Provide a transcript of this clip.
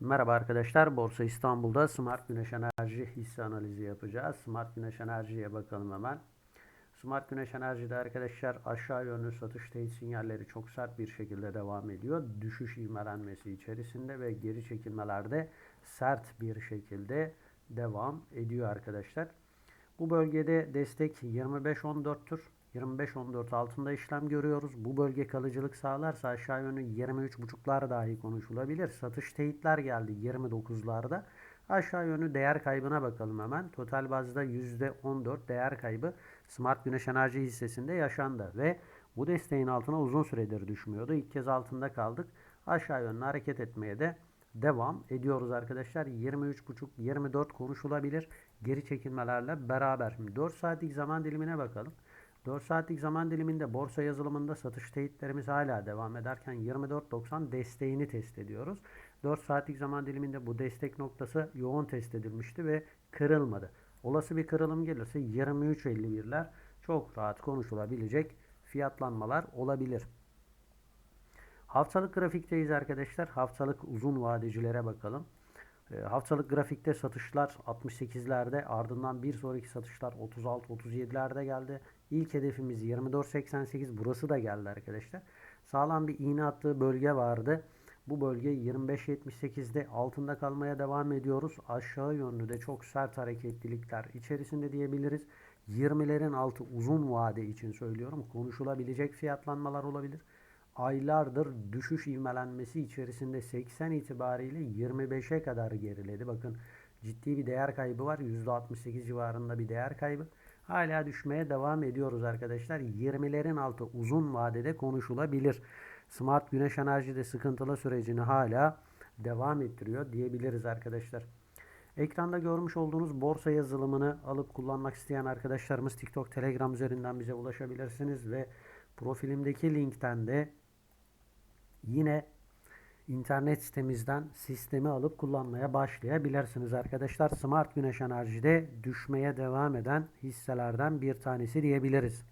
Merhaba arkadaşlar. Borsa İstanbul'da Smart Güneş Enerji hisse analizi yapacağız. Smart Güneş Enerji'ye bakalım hemen. Smart Güneş Enerji'de arkadaşlar aşağı yönlü satış teyit sinyalleri çok sert bir şekilde devam ediyor. Düşüş ivmelenmesi içerisinde ve geri çekilmelerde sert bir şekilde devam ediyor arkadaşlar. Bu bölgede destek 25.14'tür. 25.14 altında işlem görüyoruz. Bu bölge kalıcılık sağlarsa aşağı yönlü 23.5'lar dahi konuşulabilir. Satış teyitler geldi 29'larda. Aşağı yönlü değer kaybına bakalım hemen. Total bazda %14 değer kaybı Smart Güneş Enerji hissesinde yaşandı ve bu desteğin altına uzun süredir düşmüyordu. İlk kez altında kaldık. Aşağı yönlü hareket etmeye de devam ediyoruz arkadaşlar. 23.5-24 konuşulabilir. Geri çekilmelerle beraber. Şimdi 4 saatlik zaman dilimine bakalım. 4 saatlik zaman diliminde borsa yazılımında satış teyitlerimiz hala devam ederken 24.90 desteğini test ediyoruz. 4 saatlik zaman diliminde bu destek noktası yoğun test edilmişti ve kırılmadı. Olası bir kırılım gelirse 23.51'ler çok rahat konuşulabilecek fiyatlanmalar olabilir. Haftalık grafikteyiz arkadaşlar. Haftalık uzun vadecilere bakalım. E, haftalık grafikte satışlar 68'lerde ardından bir sonraki satışlar 36-37'lerde geldi. İlk hedefimiz 24.88 burası da geldi arkadaşlar. Sağlam bir iğne attığı bölge vardı. Bu bölge 25.78'de altında kalmaya devam ediyoruz. Aşağı yönlü de çok sert hareketlilikler içerisinde diyebiliriz. 20'lerin altı uzun vade için söylüyorum. Konuşulabilecek fiyatlanmalar olabilir aylardır düşüş ivmelenmesi içerisinde 80 itibariyle 25'e kadar geriledi. Bakın ciddi bir değer kaybı var. %68 civarında bir değer kaybı. Hala düşmeye devam ediyoruz arkadaşlar. 20'lerin altı uzun vadede konuşulabilir. Smart güneş enerjide sıkıntılı sürecini hala devam ettiriyor diyebiliriz arkadaşlar. Ekranda görmüş olduğunuz borsa yazılımını alıp kullanmak isteyen arkadaşlarımız TikTok, Telegram üzerinden bize ulaşabilirsiniz ve profilimdeki linkten de yine internet sitemizden sistemi alıp kullanmaya başlayabilirsiniz arkadaşlar. Smart Güneş Enerji'de düşmeye devam eden hisselerden bir tanesi diyebiliriz.